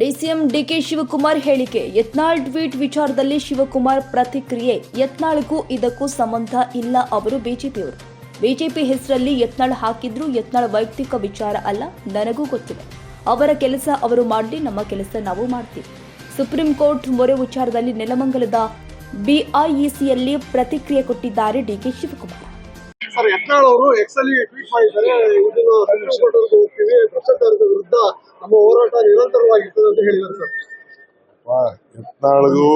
DCM DK Shivakumar ಹೇಳಿಕೆ. Yatnal tweet ವಿಚಾರದಲ್ಲಿ ಶಿವಕುಮಾರ್ ಪ್ರತಿಕ್ರಿಯೆ. ಯತ್ನಾಳ್ಗೂ ಇದಕ್ಕೂ ಸಂಬಂಧ ಇಲ್ಲ ಅವರು ಬಿಜೆಪಿಯವರು. ಬಿಜೆಪಿ ಹೆಸರಲ್ಲಿ ಯತ್ನಾಳ್ ಹಾಕಿದ್ರು, ಯತ್ನಾಳ್ ವೈಯಕ್ತಿಕ ವಿಚಾರ ಅಲ್ಲ, ನನಗೂ ಗೊತ್ತಿದೆ. ಅವರ ಕೆಲಸ ಅವರು ಮಾಡಲಿ, ನಮ್ಮ ಕೆಲಸ ನಾವು ಮಾಡ್ತೀವಿ. ಸುಪ್ರೀಂ ಕೋರ್ಟ್ ಮೊರೆ ವಿಚಾರದಲ್ಲಿ ನೆಲಮಂಗಲದ ಬಿಐಇಸಿಯಲ್ಲಿ ಪ್ರತಿಕ್ರಿಯೆ ಕೊಟ್ಟಿದ್ದಾರೆ ಡಿಕೆ ಶಿವಕುಮಾರ್. ಸರ್, ಯತ್ನಾಳ್ ಅವರು ಎಕ್ಸ್ ಅಲ್ಲಿ ಟ್ವೀಟ್ ಮಾಡಿದ್ದಾರೆ. ಇದನ್ನು ಹೋಗ್ತೀವಿ ನಮ್ಮ ಹೋರಾಟ ನಿರಂತರವಾಗಿರ್ತದೆ ಅಂತ ಹೇಳಿದ್ದಾರೆ ಸರ್. ಯತ್ನಾಳ್ಗೂ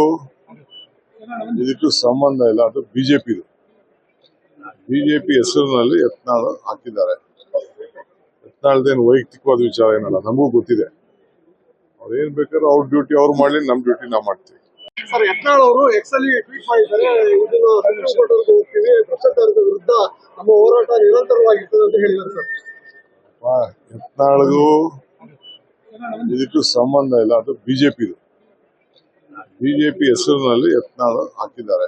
ಇದಕ್ಕೂ ಸಂಬಂಧ ಇಲ್ಲ ಅದು ಬಿಜೆಪಿ ಬಿಜೆಪಿ ಹೆಸರಿನಲ್ಲಿ ಯತ್ನಾಳ್ ಹಾಕಿದ್ದಾರೆ. ಯತ್ನಾಳ್ದೇನು ವೈಯಕ್ತಿಕವಾದ ವಿಚಾರ ಏನಲ್ಲ ನಮಗೂ ಗೊತ್ತಿದೆ. ಅವ್ರೇನ್ ಬೇಕಾದ್ರೆ ಅವ್ರ ಡ್ಯೂಟಿ ಅವ್ರು ಮಾಡ್ಲಿ ನಮ್ ಡ್ಯೂಟಿ ನಾವು ಮಾಡ್ತೀವಿ. ಸರ್ ಯತ್ನಾಳ್ ಅವರು ಎಕ್ಸ್ ಅಲ್ಲಿ ಟ್ವೀಟ್ ಮಾಡಿದ್ದಾರೆ. ಇದನ್ನು ಹೋಗ್ತೀವಿ ಭ್ರಷ್ಟಾಚಾರದ ವಿರುದ್ಧ ನಮ್ಮ ಹೋರಾಟ ನಿರಂತರವಾಗಿರ್ತದೆ ಅಂತ ಹೇಳಿದ್ದಾರೆ ಸರ್. ಯತ್ನಾಳ್ಗೂ ಇದಕ್ಕೂ ಸಂಬಂಧ ಇಲ್ಲ, ಅದು ಬಿಜೆಪಿ ಬಿಜೆಪಿ ಹೆಸರಿನಲ್ಲಿ ಯತ್ನಾಳ್ ಹಾಕಿದ್ದಾರೆ.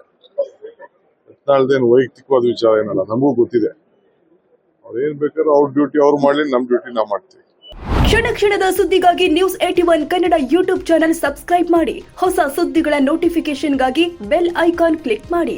ಯತ್ನಾಳ್ದೇನು ವೈಯಕ್ತಿಕವಾದ ವಿಚಾರ ಏನಲ್ಲ, ನಮಗೂ ಗೊತ್ತಿದೆ. ಅವ್ರೇನ್ ಬೇಕಾದ್ರೆ ಅವ್ರ ಡ್ಯೂಟಿ ಅವ್ರು ಮಾಡಲಿ, ನಮ್ ಡ್ಯೂಟಿ ನಾವು ಮಾಡ್ತೀವಿ. ಕ್ಷಣ ಕ್ಷಣದ ಸುದ್ದಿಗಾಗಿ news eighty one Kannada YouTube channel subscribe ಮಾಡಿ. ಹೊಸ ಸುದ್ದಿಗಳ ನೋಟಿಫಿಕೇಶನ್ಗಾಗಿ ಬೆಲ್ ಐಕಾನ್ ಕ್ಲಿಕ್ ಮಾಡಿ.